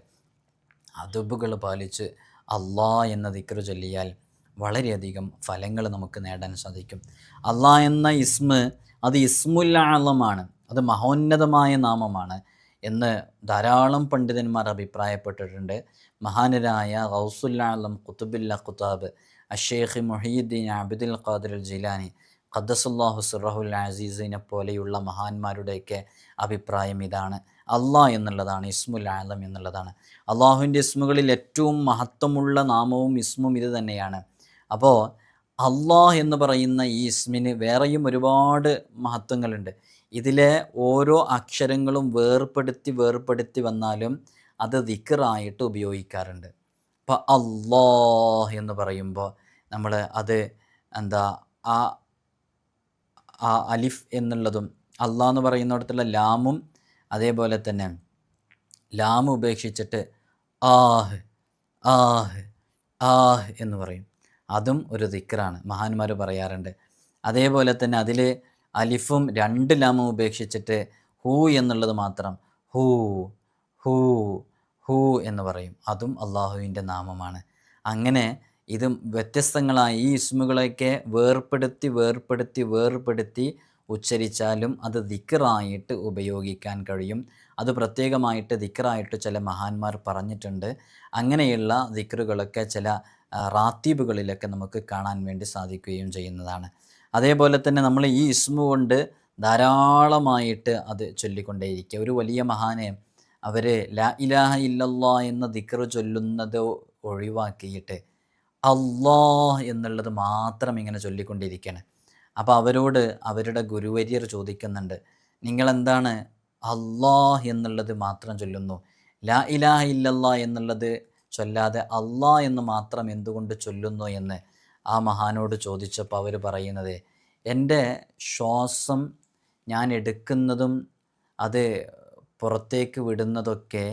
S1: അതുബുകൾ പാലിച്ച് അള്ളാ എന്ന ദിക്ർ ചൊല്ലിയാൽ വളരെയധികം ഫലങ്ങൾ നമുക്ക് നേടാൻ സാധിക്കും. അള്ളാ എന്ന ഇസ്മ് അത് ഇസ്മുല്ലാളമാണ് അത് മഹോന്നതമായ നാമമാണ്. എന്ന് ധാരാളം പണ്ഡിതന്മാർ അഭിപ്രായപ്പെട്ടിട്ടുണ്ട്. മഹാനരായ റൗസുല്ലാലം കുത്തുബില്ല കുത്താബ് അഷേഖ് മൊഹീദ്ദീൻ അബിദുൽ ഖാദിർ ജിലാനി ഖദ്ദസുല്ലാഹു സുറഹുൽ അസീസിനെ പോലെയുള്ള മഹാന്മാരുടെയൊക്കെ അഭിപ്രായം ഇതാണ്. അള്ളാഹ് എന്നുള്ളതാണ് ഇസ്മുൽ ആലം എന്നുള്ളതാണ്. അള്ളാഹുവിന്റെ ഇസ്മുകളിൽ ഏറ്റവും മഹത്വമുള്ള നാമവും ഇസ്മും ഇത് തന്നെയാണ്. അപ്പോൾ അള്ളാഹ് എന്ന് പറയുന്ന ഈ ഇസ്മിന് വേറെയും ഒരുപാട് മഹത്വങ്ങളുണ്ട്. ഇതിലെ ഓരോ അക്ഷരങ്ങളും വേർപ്പെടുത്തി വേർപ്പെടുത്തി വന്നാലും അത് ദിക്കറായിട്ട് ഉപയോഗിക്കാറുണ്ട്. ഇപ്പം അല്ലാ എന്ന് പറയുമ്പോൾ നമ്മൾ അത് എന്താ ആ ആ അലിഫ് എന്നുള്ളതും അള്ളാ എന്ന് പറയുന്നിടത്തുള്ള ലാമും അതേപോലെ തന്നെ ലാം ഉപേക്ഷിച്ചിട്ട് ആഹ് ആഹ് ആഹ് എന്ന് പറയും. അതും ഒരു ദിക്കറാണ് മഹാന്മാർ പറയാറുണ്ട്. അതേപോലെ തന്നെ അതിൽ അലിഫും രണ്ട് ലാമും ഉപേക്ഷിച്ചിട്ട് ഹൂ എന്നുള്ളത് മാത്രം ഹൂ ഹൂ ഹൂ എന്ന് പറയും. അതും അള്ളാഹുവിന്റെ നാമമാണ്. അങ്ങനെ ഇത് വ്യത്യസ്തങ്ങളായ ഈ ഇസ്മുകളൊക്കെ വേർപ്പെടുത്തി വേർപ്പെടുത്തി വേർപ്പെടുത്തി ഉച്ചരിച്ചാലും അത് ദിക്കറായിട്ട് ഉപയോഗിക്കാൻ കഴിയും. അത് പ്രത്യേകമായിട്ട് ദിക്കറായിട്ട് ചില മഹാന്മാർ പറഞ്ഞിട്ടുണ്ട്. അങ്ങനെയുള്ള ദിക്കറുകളൊക്കെ ചില റാത്തീബുകളിലൊക്കെ നമുക്ക് കാണാൻ വേണ്ടി സാധിക്കുകയും ചെയ്യുന്നതാണ്. അതേപോലെ തന്നെ നമ്മൾ ഈ ഇസ്മു കൊണ്ട് ധാരാളമായിട്ട് അത് ചൊല്ലിക്കൊണ്ടേയിരിക്കുക. ഒരു വലിയ മഹാനെ അവർ ലാ ഇലാഹ ഇല്ലല്ലാ എന്ന ദിക്റ് ചൊല്ലുന്നത് ഒഴിവാക്കിയിട്ട് അള്ളാ എന്നുള്ളത് മാത്രം ഇങ്ങനെ ചൊല്ലിക്കൊണ്ടിരിക്കുകയാണ്. അപ്പോൾ അവരോട് അവരുടെ ഗുരുവര്യർ ചോദിക്കുന്നുണ്ട് നിങ്ങളെന്താണ് അള്ളാഹ് എന്നുള്ളത് മാത്രം ചൊല്ലുന്നു? ലാ ഇലാഹ ഇല്ലല്ലാ എന്നുള്ളത് ചൊല്ലാതെ അള്ളാ എന്ന് മാത്രം എന്തുകൊണ്ട് ചൊല്ലുന്നു എന്ന്? ആ മഹാനോട് ചോദിച്ചപ്പോൾ അവർ പറയുന്നത് എന്റെ ശ്വാസം ഞാൻ എടുക്കുന്നതും അത് പുറത്തേക്ക് വിടുന്നതൊക്കെ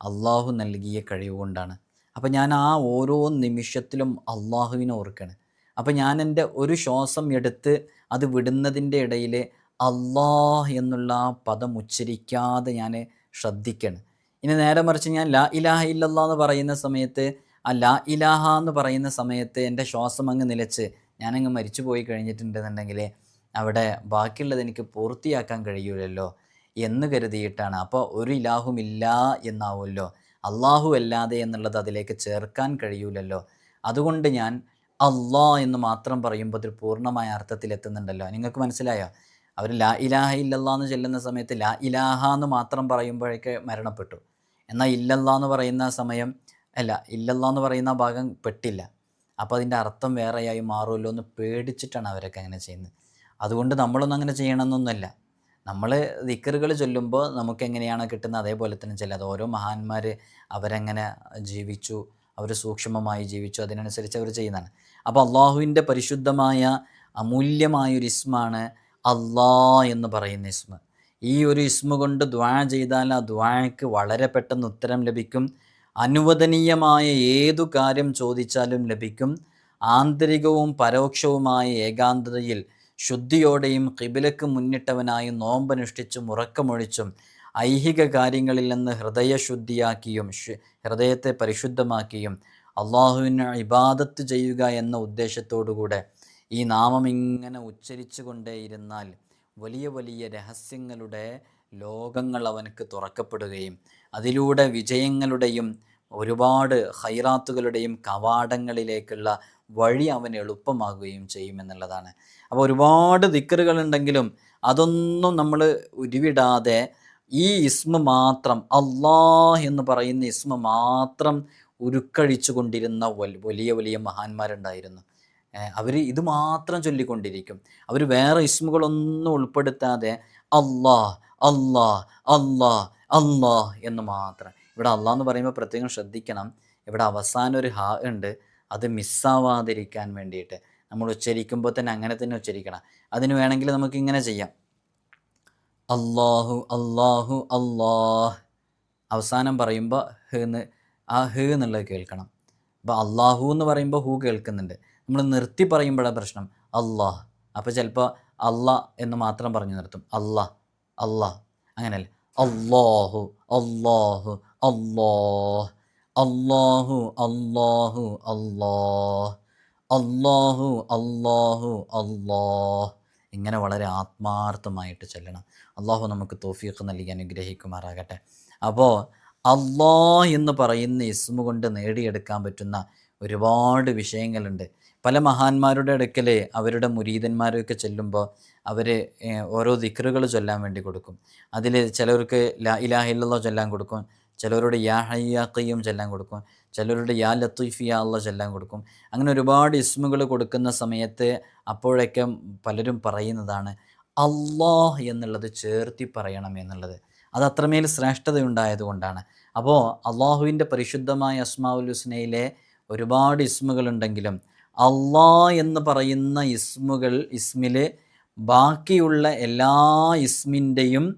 S1: അള്ളാഹു നൽകിയ കഴിവുകൊണ്ടാണ് അപ്പോൾ ഞാൻ ആ ഓരോ നിമിഷത്തിലും അള്ളാഹുവിനെ ഓർക്കാണ്. അപ്പോൾ ഞാൻ എന്റെ ഒരു ശ്വാസം എടുത്ത് അത് വിടുന്നതിന്റെ ഇടയിൽ അള്ളാഹ് എന്നുള്ള ആ പദം ഉച്ചരിക്കാതെ ഞാൻ ശ്രദ്ധിക്കണം. ഇനി നേരെ മറിച്ച് ഞാൻ ലാ ഇലാഹ ഇല്ലല്ലാ എന്ന് പറയുന്ന സമയത്ത് ആ ലാ ഇലാഹ എന്ന് പറയുന്ന സമയത്ത് എന്റെ ശ്വാസം അങ്ങ് നിലച്ച് ഞാനങ്ങ് മരിച്ചു പോയി കഴിഞ്ഞിട്ടുണ്ടെന്നുണ്ടെങ്കിൽ അവിടെ ബാക്കിയുള്ളത് എനിക്ക് പൂർത്തിയാക്കാൻ കഴിയൂലല്ലോ എന്ന് കരുതിയിട്ടാണ്. അപ്പോൾ ഒരു ഇലാഹുമില്ല എന്നാവുമല്ലോ. അള്ളാഹു അല്ലാതെ എന്നുള്ളത് അതിലേക്ക് ചേർക്കാൻ കഴിയൂലല്ലോ. അതുകൊണ്ട് ഞാൻ അള്ളാ എന്ന് മാത്രം പറയുമ്പോൾ അതിൽ പൂർണമായ അർത്ഥത്തിൽ എത്തുന്നുണ്ടല്ലോ. നിങ്ങൾക്ക് മനസ്സിലായോ? അവർ ലാ ഇലാഹ ഇല്ലല്ലാ എന്ന് ചെല്ലുന്ന സമയത്ത് ലാ ഇലാഹ എന്ന് മാത്രം പറയുമ്പോഴേക്ക് മരണപ്പെട്ടു. എന്നാൽ ഇല്ലല്ലാ എന്ന് പറയുന്ന സമയം അല്ല ഇല്ലല്ല എന്ന് പറയുന്ന ഭാഗം പെട്ടില്ല. അപ്പോൾ അതിന്റെ അർത്ഥം വേറെയായി മാറുമല്ലോ എന്ന് പേടിച്ചിട്ടാണ് അവരൊക്കെ അങ്ങനെ ചെയ്യുന്നത്. അതുകൊണ്ട് നമ്മളൊന്നും അങ്ങനെ ചെയ്യണമെന്നൊന്നുമല്ല. നമ്മൾ ദിക്കറുകൾ ചൊല്ലുമ്പോൾ നമുക്ക് എങ്ങനെയാണ് കിട്ടുന്നത് അതേപോലെ തന്നെ ചെല്ലുക. അത് ഓരോ മഹാന്മാർ അവരെങ്ങനെ ജീവിച്ചു അവർ സൂക്ഷ്മമായി ജീവിച്ചു അതിനനുസരിച്ച് അവർ ചെയ്യുന്നതാണ്. അപ്പോൾ അള്ളാഹുവിന്റെ പരിശുദ്ധമായ അമൂല്യമായ ഒരു ഇസ്മാണ് അള്ളാ എന്ന് പറയുന്ന ഇസ്മ. ഈ ഒരു ഇസ്മ കൊണ്ട് ദ്വാ ചെയ്താൽ ആ ദ്വാക്ക് വളരെ പെട്ടെന്ന് ഉത്തരം ലഭിക്കും. അനുവദനീയമായ ഏതു കാര്യം ചോദിച്ചാലും ലഭിക്കും. ആന്തരികവും പരോക്ഷവുമായ ഏകാന്തതയിൽ ശുദ്ധിയോടെയും കിബിലക്ക് മുന്നിട്ടവനായി നോമ്പനുഷ്ഠിച്ചും ഉറക്കമൊഴിച്ചും ഐഹിക കാര്യങ്ങളിൽ നിന്ന് ഹൃദയശുദ്ധിയാക്കിയും ഹൃദയത്തെ പരിശുദ്ധമാക്കിയും അള്ളാഹുവിന് ഇബാദത്ത് ചെയ്യുക എന്ന ഉദ്ദേശത്തോടുകൂടെ ഈ നാമം ഇങ്ങനെ ഉച്ചരിച്ചു കൊണ്ടേയിരുന്നാൽ വലിയ വലിയ രഹസ്യങ്ങളുടെ ലോകങ്ങൾ അവനക്ക് തുറക്കപ്പെടുകയും അതിലൂടെ വിജയങ്ങളുടെയും ഒരുപാട് ഹൈറാത്തുകളുടെയും കവാടങ്ങളിലേക്കുള്ള വഴി അവന് എളുപ്പമാകുകയും ചെയ്യുമെന്നുള്ളതാണ് അപ്പോൾ ഒരുപാട് ദിക്കറുകളുണ്ടെങ്കിലും അതൊന്നും നമ്മൾ ഉരുവിടാതെ ഈ ഇസ്മ മാത്രം അള്ളാഹ് എന്ന് പറയുന്ന ഇസ്മ മാത്രം ഉരുക്കഴിച്ചു കൊണ്ടിരുന്ന വലിയ വലിയ മഹാന്മാരുണ്ടായിരുന്നു. അവർ ഇത് മാത്രം ചൊല്ലിക്കൊണ്ടിരിക്കും. അവർ വേറെ ഇസ്മുകളൊന്നും ഉൾപ്പെടുത്താതെ അള്ളാഹ് അള്ളാഹ് അള്ളാഹ് അള്ളാഹ് എന്ന് മാത്രം. ഇവിടെ അള്ളാഹ് എന്ന് പറയുമ്പോൾ പ്രത്യേകം ശ്രദ്ധിക്കണം. ഇവിടെ അവസാനം ഒരു ഹാ ഉണ്ട്. അത് മിസ്സാവാതിരിക്കാൻ വേണ്ടിയിട്ട്. നമ്മൾ ഉച്ചരിക്കുമ്പോൾ തന്നെ അങ്ങനെ തന്നെ ഉച്ചരിക്കണം. അതിന് വേണമെങ്കിൽ നമുക്ക് ഇങ്ങനെ ചെയ്യാം. അള്ളാഹു അള്ളാഹു അള്ളാഹ് അവസാനം പറയുമ്പോൾ ഹെന്ന് ആ ഹ് എന്നുള്ളത് കേൾക്കണം. അപ്പോൾ അള്ളാഹു എന്ന് പറയുമ്പോൾ ഹു കേൾക്കുന്നുണ്ട്. നമ്മൾ നിർത്തി പറയുമ്പോഴാണ് പ്രശ്നം. അള്ളാഹ് അപ്പോൾ ചിലപ്പോൾ അള്ളാ എന്ന് മാത്രം പറഞ്ഞു നിർത്തും. അള്ളാഹ് അള്ളാഹ് അങ്ങനെയല്ല? അള്ളാഹു അള്ളാഹു അള്ളാഹ് അല്ലാഹു അല്ലാഹു അള്ളാഹ് അള്ളാഹു അള്ളാഹു അള്ളാഹ് ഇങ്ങനെ വളരെ ആത്മാർത്ഥമായിട്ട് ചെല്ലണം. അള്ളാഹു നമുക്ക് തോഫീഖ് നൽകി അനുഗ്രഹിക്കുമാറാകട്ടെ. അപ്പോൾ അള്ളാ എന്ന് പറയുന്ന ഇസ്മു കൊണ്ട് നേടിയെടുക്കാൻ പറ്റുന്ന ഒരുപാട് വിഷയങ്ങളുണ്ട്. പല മഹാന്മാരുടെ അടുക്കൽ അവരുടെ മുരീതന്മാരൊക്കെ ചെല്ലുമ്പോൾ അവർ ഓരോ ദിക്റുകൾ ചൊല്ലാൻ വേണ്ടി കൊടുക്കും. അതിൽ ചിലർക്ക് ലാ ഇലാഹില്ലോ ചൊല്ലാൻ കൊടുക്കും. ചിലരോട് യാ ഹയ്യാക്കയും ചെല്ലാൻ കൊടുക്കും. ചിലരോട് യാ ലത്തീഫ് അള്ള ചെല്ലാൻ കൊടുക്കും. അങ്ങനെ ഒരുപാട് ഇസ്മുകൾ കൊടുക്കുന്ന സമയത്ത് അപ്പോഴൊക്കെ പലരും പറയുന്നതാണ് അള്ളാഹ് എന്നുള്ളത് ചേർത്തി പറയണം എന്നുള്ളത്. അത് അത്രമേൽ ശ്രേഷ്ഠതയുണ്ടായതുകൊണ്ടാണ്. അപ്പോൾ അള്ളാഹുവിന്റെ പരിശുദ്ധമായ അസ്മാഉൽ ഹുസ്നയിലെ ഒരുപാട് ഇസ്മുകളുണ്ടെങ്കിലും അള്ളാ എന്ന് പറയുന്ന ഇസ്മുകൾ ഇസ്മിൽ ബാക്കിയുള്ള എല്ലാ ഇസ്മിന്റെയും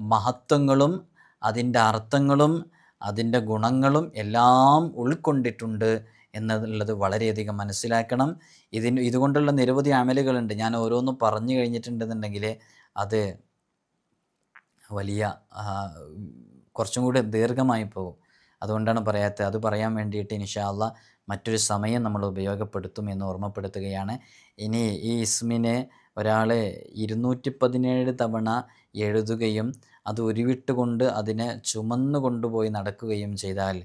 S1: മഹത്വങ്ങളും അതിന്റെ അർത്ഥങ്ങളും അതിന്റെ ഗുണങ്ങളും എല്ലാം ഉൾക്കൊണ്ടിട്ടുണ്ട് എന്നുള്ളത് വളരെയധികം മനസ്സിലാക്കണം. ഇതിന് ഇതുകൊണ്ടുള്ള നിരവധി അമലുകളുണ്ട്. ഞാൻ ഓരോന്നും പറഞ്ഞു കഴിഞ്ഞിട്ടുണ്ടെന്നുണ്ടെങ്കിൽ അത് വലിയ കുറച്ചും കൂടി ദീർഘമായി പോകും. അതുകൊണ്ടാണ് പറയാത്തത്. അത് പറയാൻ വേണ്ടിയിട്ട് ഇൻഷാല്ല മറ്റൊരു സമയം നമ്മൾ ഉപയോഗപ്പെടുത്തും എന്ന് ഓർമ്മപ്പെടുത്തുകയാണ്. ഇനി ഈ ഇസ്മിനെ ഒരാൾ ഇരുന്നൂറ്റി പതിനേഴ് തവണ എഴുതുകയും അത് ഉരുവിട്ടുകൊണ്ട് അതിനെ ചുമന്നു കൊണ്ടുപോയി നടക്കുകയും ചെയ്താൽ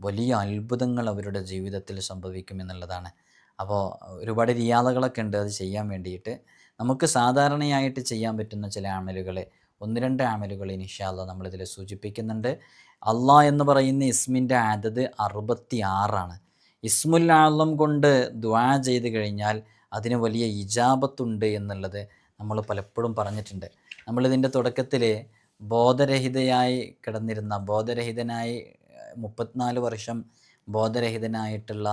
S1: വലിയ അത്ഭുതങ്ങൾ അവരുടെ ജീവിതത്തിൽ സംഭവിക്കും എന്നുള്ളതാണ്. അപ്പോൾ ഒരുപാട് റിയാദകളൊക്കെ ഉണ്ട് അത് ചെയ്യാൻ വേണ്ടിയിട്ട്. നമുക്ക് സാധാരണയായിട്ട് ചെയ്യാൻ പറ്റുന്ന ചില അമലുകൾ ഒന്ന് രണ്ട് അമലുകൾ ഇൻഷാല്ല നമ്മളിതിൽ സൂചിപ്പിക്കുന്നുണ്ട്. അള്ളാ എന്ന് പറയുന്ന ഇസ്മിന്റെ അതത് അറുപത്തി ആറാണ് ഇസ്മുൽ ആളം കൊണ്ട് ദ്വാ ചെയ്ത് കഴിഞ്ഞാൽ അതിന് വലിയ ഇജാബത്തുണ്ട് എന്നുള്ളത് നമ്മൾ പലപ്പോഴും പറഞ്ഞിട്ടുണ്ട്. നമ്മളിതിന്റെ തുടക്കത്തിൽ ബോധരഹിതയായി കിടന്നിരുന്ന ബോധരഹിതനായി മുപ്പത്തിനാല് വർഷം ബോധരഹിതനായിട്ടുള്ള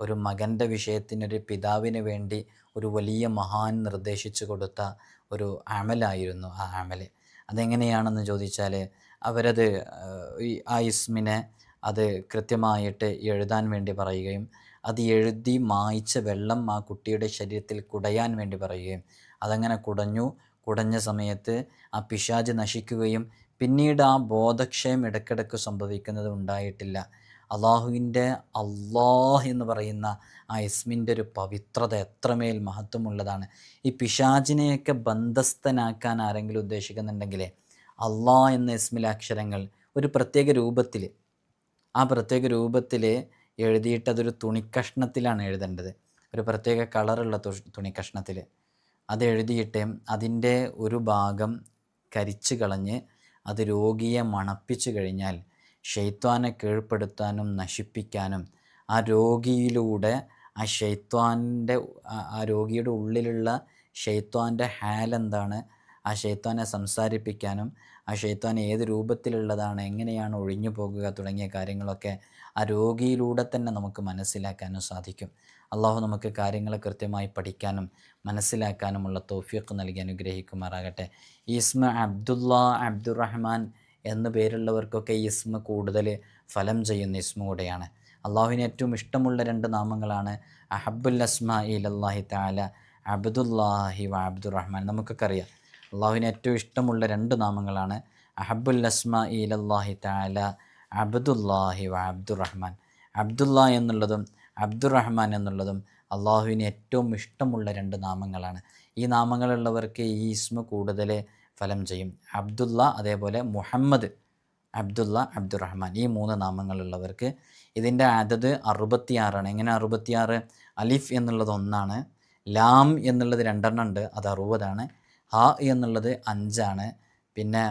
S1: ഒരു മകന്റെ വിഷയത്തിനൊരു പിതാവിന് വേണ്ടി ഒരു വലിയ മഹാൻ നിർദ്ദേശിച്ചു കൊടുത്ത ഒരു അമലായിരുന്നു ആ അമൽ അതെങ്ങനെയാണെന്ന് ചോദിച്ചാൽ അവരത് ആ ഇസ്മിനെ അത് കൃത്യമായിട്ട് എഴുതാൻ വേണ്ടി പറയുകയും അത് എഴുതി മായിച്ച വെള്ളം ആ കുട്ടിയുടെ ശരീരത്തിൽ കുടയാൻ വേണ്ടി പറയുകയും അതങ്ങനെ കുടഞ്ഞു. കുടഞ്ഞ സമയത്ത് ആ പിശാജ് നശിക്കുകയും പിന്നീട് ആ ബോധക്ഷയം ഇടയ്ക്കിടയ്ക്ക് സംഭവിക്കുന്നത് ഉണ്ടായിട്ടില്ല. അള്ളാഹുവിന്റെ അള്ളാഹ് എന്ന് പറയുന്ന ആ ഇസ്മിന്റെ ഒരു പവിത്രത എത്രമേൽ മഹത്വമുള്ളതാണ്. ഈ പിശാജിനെയൊക്കെ ബന്ധസ്ഥനാക്കാൻ ആരെങ്കിലും ഉദ്ദേശിക്കുന്നുണ്ടെങ്കിൽ അള്ളാഹ് എന്ന ഇസ്മിലെ അക്ഷരങ്ങൾ ഒരു പ്രത്യേക രൂപത്തിൽ ആ പ്രത്യേക രൂപത്തിൽ എഴുതിയിട്ട് അതൊരു തുണിക്കഷ്ണത്തിലാണ് എഴുതേണ്ടത്. ഒരു പ്രത്യേക കളറുള്ള തുണിക്കഷ്ണത്തിൽ അത് എഴുതിയിട്ട് അതിന്റെ ഒരു ഭാഗം കരിച്ചു കളഞ്ഞ് അത് രോഗിയെ മണപ്പിച്ചു കഴിഞ്ഞാൽ ഷെയ്ത്വാനെ കീഴ്പ്പെടുത്താനും നശിപ്പിക്കാനും ആ രോഗിയിലൂടെ ആ ഷെയ്ത്വാന്റെ ആ രോഗിയുടെ ഉള്ളിലുള്ള ഷെയ്ത്വാന്റെ ഹാലെന്താണ്? ആ ഷെയ്ത്വാനെ സംസാരിപ്പിക്കാനും ആ ഷെയ്ത്വാൻ ഏത് രൂപത്തിലുള്ളതാണ് എങ്ങനെയാണ് ഒഴിഞ്ഞു പോകുക തുടങ്ങിയ കാര്യങ്ങളൊക്കെ ആ രോഗിയിലൂടെ തന്നെ നമുക്ക് മനസ്സിലാക്കാനും സാധിക്കും. അള്ളാഹു നമുക്ക് കാര്യങ്ങളെ കൃത്യമായി പഠിക്കാനും മനസ്സിലാക്കാനുമുള്ള തോഫിയൊക്കെ നൽകി അനുഗ്രഹിക്കുമാറാകട്ടെ. ഇസ്മ അബ്ദുല്ല അബ്ദുറഹ്മാൻ എന്ന പേരുള്ളവർക്കൊക്കെ ഇസ്മ കൂടുതൽ ഫലം ചെയ്യുന്ന ഇസ്മ കൂടെയാണ്. അള്ളാഹുവിന് ഏറ്റവും ഇഷ്ടമുള്ള രണ്ട് നാമങ്ങളാണ് അഹബുൽ അസ്മ ഇലല്ലാഹി താല അബ്ദുല്ലാഹി വ അബ്ദുറഹ്മാൻ. നമുക്കൊക്കെ അറിയാം. അള്ളാഹുവിന് ഏറ്റവും ഇഷ്ടമുള്ള രണ്ട് നാമങ്ങളാണ് അഹബുൽ അസ്മ ഇലല്ലാഹി താല അബ്ദുല്ലാഹി വ അബ്ദുറഹ്മാൻ. അബ്ദുല്ല എന്നുള്ളതും അബ്ദുറഹ്മാൻ എന്നുള്ളതും അള്ളാഹുവിന് ഏറ്റവും ഇഷ്ടമുള്ള രണ്ട് നാമങ്ങളാണ്. ഈ നാമങ്ങളുള്ളവർക്ക് ഈ ഇസ്മ കൂടുതൽ ഫലം ചെയ്യും. അബ്ദുല്ല അതേപോലെ മുഹമ്മദ് അബ്ദുല്ല അബ്ദുറഹ്മാൻ. ഈ മൂന്ന് നാമങ്ങളുള്ളവർക്ക് ഇതിന്റെ അതത് അറുപത്തിയാറാണ്. എങ്ങനെ അറുപത്തിയാറ്? അലിഫ് എന്നുള്ളത് ഒന്നാണ്. ലാം എന്നുള്ളത് രണ്ടെണ്ണം ഉണ്ട്. അത് അറുപതാണ്. ഹ എന്നുള്ളത് അഞ്ചാണ്. പിന്നെ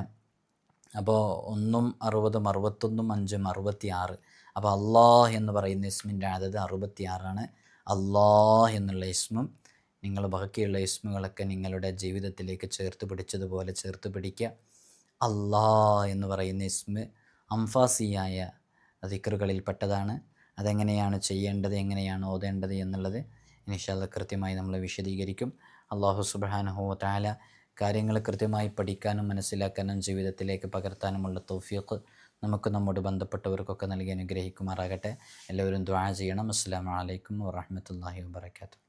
S1: അപ്പോൾ ഒന്നും അറുപതും അറുപത്തൊന്നും അഞ്ചും അറുപത്തി ആറ് അപ്പോൾ അള്ളാഹ് എന്ന് പറയുന്ന ഇസ്മിന്റെ അതത് അറുപത്തി ആറാണ് അള്ളാഹ് എന്നുള്ള ഇസ്മും നിങ്ങൾ ബാക്കിയുള്ള ഇസ്മുകളൊക്കെ നിങ്ങളുടെ ജീവിതത്തിലേക്ക് ചേർത്ത് പിടിച്ചതുപോലെ ചേർത്ത് പിടിക്കുക. അള്ളാ എന്ന് പറയുന്ന ഇസ്മ് അംഫാസിയായ ദിക്കറുകളിൽപ്പെട്ടതാണ് അതെങ്ങനെയാണ് ചെയ്യേണ്ടത് എങ്ങനെയാണ് ഓതേണ്ടത് എന്നുള്ളത് ഇനിഷാല്ല കൃത്യമായി നമ്മൾ വിശദീകരിക്കും. അള്ളാഹു സുബാനഹോ താല കാര്യങ്ങൾ കൃത്യമായി പഠിക്കാനും മനസ്സിലാക്കാനും ജീവിതത്തിലേക്ക് പകർത്താനുമുള്ള തൗഫീഖ് നമുക്ക് നമ്മോട് ബന്ധപ്പെട്ടവർക്കൊക്കെ നൽകി അനുഗ്രഹിക്കുമാറാകട്ടെ. എല്ലാവരും ദ്വാ ചെയ്യണം. അസ്സാം വലൈക്കും വാഹമത്തല്ലാഹി വാബർക്കാത്തു